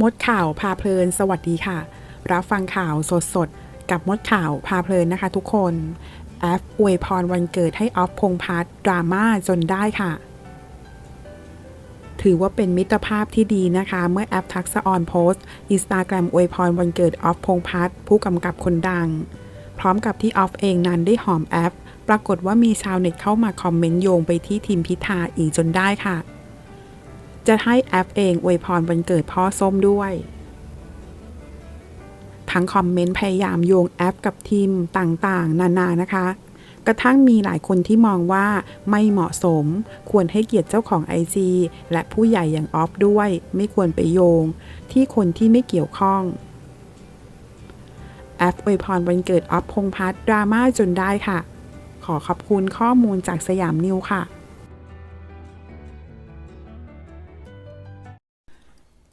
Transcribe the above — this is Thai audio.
มดข่าวพาเพลิน สวัสดีค่ะ รับฟังข่าวสดๆกับมดข่าวพาเพลินนะคะทุกคนแอฟอวยพรวันเกิดให้ออฟพงพัฒดราม่าจนได้ค่ะ ถือว่าเป็นมิตรภาพที่ดีนะคะ เมื่อแอปทักษออนโพสต์อินสตาแกรมอวยพรวันเกิดออฟพงพัฒผู้กำกับคนดัง พร้อมกับที่ออฟเองนั้นได้หอมแอปปรากฏว่ามีชาวเน็ตเข้ามาคอมเมนต์โยงไปที่ทีมพิธาอีกจนได้ค่ะ จะให้แอปเองอวยพรวันเกิดพ่อส้มด้วย ทั้งคอมเมนต์พยายามโยงแอปกับทีมต่างๆ นานานะคะ กระทั่งมีหลายคนที่มองว่าไม่เหมาะสม ควรให้เกียรติเจ้าของ IG และผู้ใหญ่อย่างออฟด้วย ไม่ควรไปโยง ที่คนที่ไม่เกี่ยวข้องแอปอวยพรวันเกิดออฟพงพัฒน์ดราม่าจนได้ค่ะ ขอขอบคุณข้อมูลจากสยามนิวค่ะ